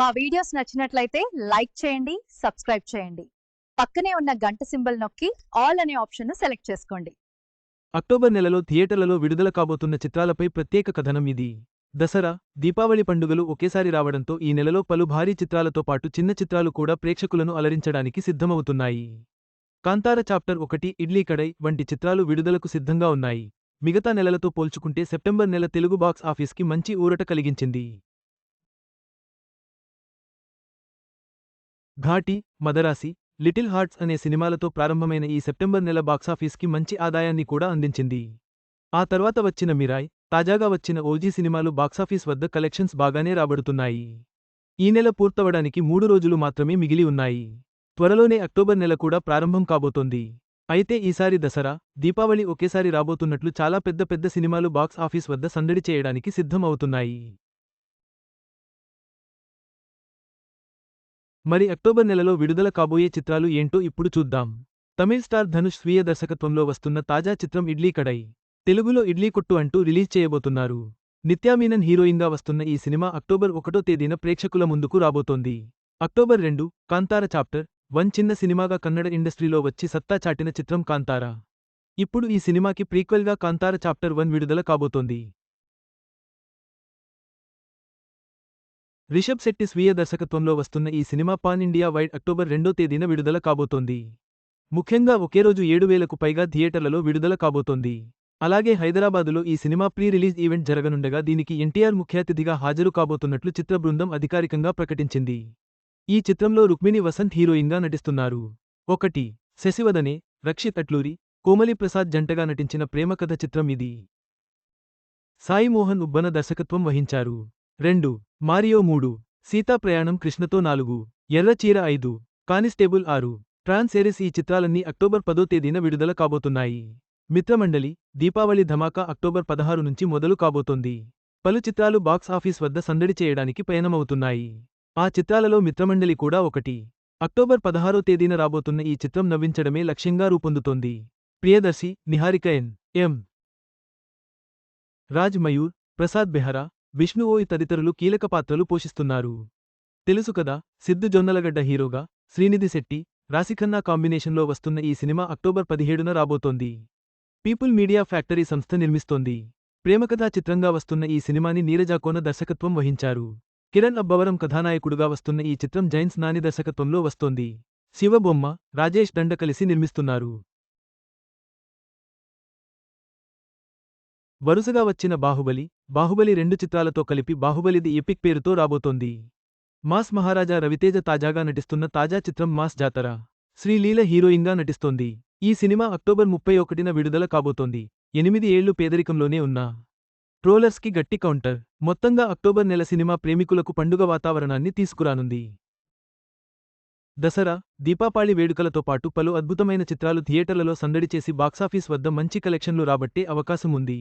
మా వీడియోస్ నచ్చినట్లయితే లైక్ చేయండి సబ్స్క్రైబ్ చేయండి. పక్కనే ఉన్న గంట సింబల్ నొక్కి ఆల్ అనే ఆప్షన్ను సెలెక్ట్ చేసుకోండి. అక్టోబర్ నెలలో థియేటర్లలో విడుదల కాబోతున్న చిత్రాలపై ప్రత్యేక కథనం ఇది. దసరా దీపావళి పండుగలు ఒకేసారి రావడంతో ఈ నెలలో పలు భారీ చిత్రాలతో పాటు చిన్న చిత్రాలు కూడా ప్రేక్షకులను అలరించడానికి సిద్ధమవుతున్నాయి. కాంతార చాప్టర్ ఒకటి ఇడ్లీ కడై వంటి చిత్రాలు విడుదలకు సిద్ధంగా ఉన్నాయి. మిగతా నెలలతో పోల్చుకుంటే సెప్టెంబర్ నెల తెలుగు బాక్స్ ఆఫీస్కి మంచి ఊరట కలిగించింది. ఘాటి మదరాసి లిటిల్ హార్ట్స్ అనే సినిమాలతో ప్రారంభమైన ఈ సెప్టెంబర్ నెల బాక్సాఫీస్కి మంచి ఆదాయాన్ని కూడా అందించింది. ఆ తర్వాత వచ్చిన మిరాయ్ తాజాగా వచ్చిన ఓజీ సినిమాలు బాక్సాఫీస్ వద్ద కలెక్షన్స్ బాగానే రాబడుతున్నాయి. ఈ నెల పూర్తవడానికి మూడు రోజులు మాత్రమే మిగిలి ఉన్నాయి. త్వరలోనే అక్టోబర్ నెల కూడా ప్రారంభం కాబోతోంది. అయితే ఈసారి దసరా దీపావళి ఒకేసారి రాబోతున్నట్లు చాలా పెద్ద పెద్ద సినిమాలు బాక్స్ ఆఫీస్ వద్ద సందడి చేయడానికి సిద్ధం అవుతున్నాయి మరి అక్టోబర్ నెలలో విడుదల కాబోయే చిత్రాలు ఏంటో ఇప్పుడు చూద్దాం. తమిళ్ స్టార్ ధనుష్ స్వీయ దర్శకత్వంలో వస్తున్న తాజా చిత్రం ఇడ్లీ కడై తెలుగులో ఇడ్లీ కొట్టు అంటూ రిలీజ్ చేయబోతున్నారు. నిత్యామీనన్ హీరోయిన్గా వస్తున్న ఈ సినిమా అక్టోబర్ ఒకటో తేదీన ప్రేక్షకుల ముందుకు రాబోతోంది. అక్టోబర్ రెండు కాంతార చాప్టర్ వన్ చిన్న సినిమాగా కన్నడ ఇండస్ట్రీలో వచ్చి సత్తా చాటిన చిత్రం కాంతార. ఇప్పుడు ఈ సినిమాకి ప్రీక్వెల్గా కాంతార చాప్టర్ వన్ విడుదల కాబోతోంది. రిషబ్ శెట్టి స్వీయ దర్శకత్వంలో వస్తున్న ఈ cinema pan India wide October రెండో తేదీన విడుదల కాబోతోంది. ముఖ్యంగా ఒకే రోజు ఏడు వేలకు పైగా థియేటర్లలో విడుదల కాబోతోంది. అలాగే హైదరాబాదులో ఈ సినిమా ప్రీ రిలీజ్ ఈవెంట్ జరగనుండగా దీనికి ఎన్టీఆర్ ముఖ్య అతిథిగా హాజరు కాబోతున్నట్లు చిత్ర బృందం అధికారికంగా ప్రకటించింది. ఈ చిత్రంలో రుక్మిణి వసంత్ హీరోయిన్గా నటిస్తున్నారు. ఒకటి శశివదనే రక్షిత్ అట్లూరి కోమలి ప్రసాద్ జంటగా నటించిన ప్రేమకథ చిత్రం ఇది. సాయి మోహన్ ఉబ్బన దర్శకత్వం వహించారు. రెండు. మారియో మూడు. సీతా ప్రయాణం కృష్ణతో నాలుగు. ఎర్రచీర ఐదు. కానిస్టేబుల్ ఆరు. ట్రాన్స్రిస్ ఈ చిత్రాలన్నీ అక్టోబర్ పదో తేదీన విడుదల కాబోతున్నాయి. మిత్రమండలి దీపావళి ధమాకా అక్టోబర్ పదహారు నుంచి మొదలు కాబోతోంది. పలు చిత్రాలు బాక్స్ ఆఫీస్ వద్ద సందడి చేయడానికి పయనమవుతున్నాయి ఆ చిత్రాలలో మిత్రమండలి కూడా ఒకటి. అక్టోబర్ పదహారో తేదీన రాబోతున్న ఈ చిత్రం నవ్వించడమే లక్ష్యంగా రూపొందుతోంది. ప్రియదర్శి నిహారిక ఎన్. ఎం. రాజ్ మయూర్ ప్రసాద్ బెహరా విష్ణువోయ్ తదితరులు కీలక పాత్రలు పోషిస్తున్నారు. తెలుసు కదా సిద్ధు జొన్నలగడ్డ హీరోగా శ్రీనిధి శెట్టి రాశిఖన్నా కాంబినేషన్లో వస్తున్న ఈ సినిమా అక్టోబర్ పదిహేడున రాబోతోంది. పీపుల్ మీడియా ఫ్యాక్టరీ సంస్థ నిర్మిస్తోంది. ప్రేమకథా చిత్రంగా వస్తున్న ఈ సినిమాని నీరజాకోన దర్శకత్వం వహించారు. కిరణ్ అబ్బవరం కథానాయకుడుగా వస్తున్న ఈ చిత్రం జైన్స్ నాని దర్శకత్వంలో వస్తోంది. శివబొమ్మ రాజేష్ దండ కలిసి నిర్మిస్తున్నారు. వరుసగా వచ్చిన బాహుబలి బాహుబలి రెండు చిత్రాలతో కలిపి బాహుబలిది ఎపిక్ పేరుతో రాబోతోంది. మాస్ మహారాజా రవితేజ తాజాగా నటిస్తున్న తాజా చిత్రం మాస్ జాతర. శ్రీలీల హీరోయిన్గా నటిస్తోంది. ఈ సినిమా అక్టోబర్ ముప్పై ఒకటిన విడుదల కాబోతోంది. ఎనిమిది ఏళ్ళు పేదరికంలోనే ఉన్నా. ట్రోలర్స్కి గట్టి కౌంటర్. మొత్తంగా అక్టోబర్ నెల సినిమా ప్రేమికులకు పండుగ వాతావరణాన్ని తీసుకురానుంది. దసరా దీపాపాళి వేడుకలతో పాటు పలు అద్భుతమైన చిత్రాలు థియేటర్లలో సందడి చేసి బాక్సాఫీస్ వద్ద మంచి కలెక్షన్లు రాబట్టే అవకాశం ఉంది